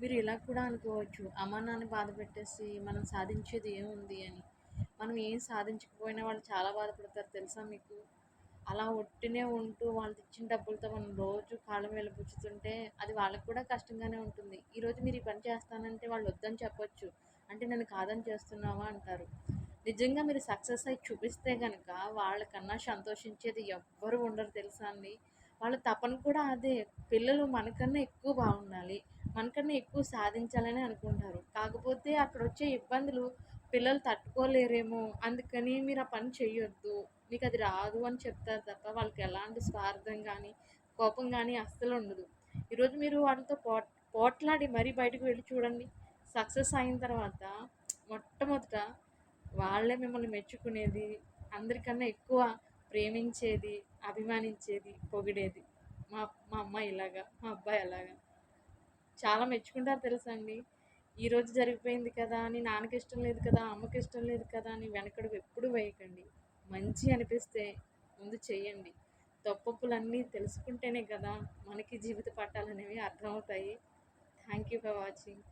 మీరు ఇలా కూడా అనుకోవచ్చు. అమ్మ నాన్న బాధ పెట్టేసి మనం సాధించేది ఏముంది అని. మనం ఏం సాధించకపోయినా వాళ్ళు చాలా బాధపడతారు తెలుసా మీకు? అలా ఒట్టినే ఉంటూ వాళ్ళు ఇచ్చిన డబ్బులతో మనం రోజు కాళ్ళ మీద పుచ్చుతుంటే అది వాళ్ళకు కూడా కష్టంగానే ఉంటుంది. ఈరోజు మీరు ఈ పని చేస్తానంటే వాళ్ళు వద్దని చెప్పొచ్చు. అంటే నన్ను కాదని చేస్తున్నావా అంటారు. నిజంగా మీరు సక్సెస్ అయి చూపిస్తే కనుక వాళ్ళకన్నా సంతోషించేది ఎవ్వరు ఉండరు తెలుసా అండి? వాళ్ళ తపన కూడా అదే. పిల్లలు మనకన్నా ఎక్కువ బాగుండాలి. మనకన్నా ఎక్కువ సాధించాలని అనుకుంటారు. కాకపోతే అక్కడ వచ్చే ఇబ్బందులు పిల్లలు తట్టుకోలేరేమో. అందుకని మీరు ఆ పని చేయొద్దు మీకు అది రాదు అని చెప్తారు తప్ప వాళ్ళకి ఎలాంటి స్వార్థం కానీ కోపం కానీ అస్సలు ఉండదు. ఈరోజు మీరు వాళ్ళతో పోట్ పోట్లాడి మరీ బయటకు వెళ్ళి చూడండి. సక్సెస్ అయిన తర్వాత మొట్టమొదట వాళ్ళే మిమ్మల్ని మెచ్చుకునేది అందరికన్నా ఎక్కువ ప్రేమించేది అభిమానించేది పొగిడేది. మా మా అమ్మాయి ఇలాగా మా అబ్బాయి అలాగా. చాలా మెచ్చుకుంటారు తెలుసా అండి. ఈరోజు జరిగిపోయింది కదా అని నాన్నకి ఇష్టం లేదు కదా అమ్మకి ఇష్టం లేదు కదా అని వెనకడుగు ఎప్పుడు వేయకండి. మంచి అనిపిస్తే ముందు చెయ్యండి. తప్పప్పులన్నీ తెలుసుకుంటేనే కదా మనకి జీవిత పాఠాలు అనేవి అర్థమవుతాయి. Thank you for watching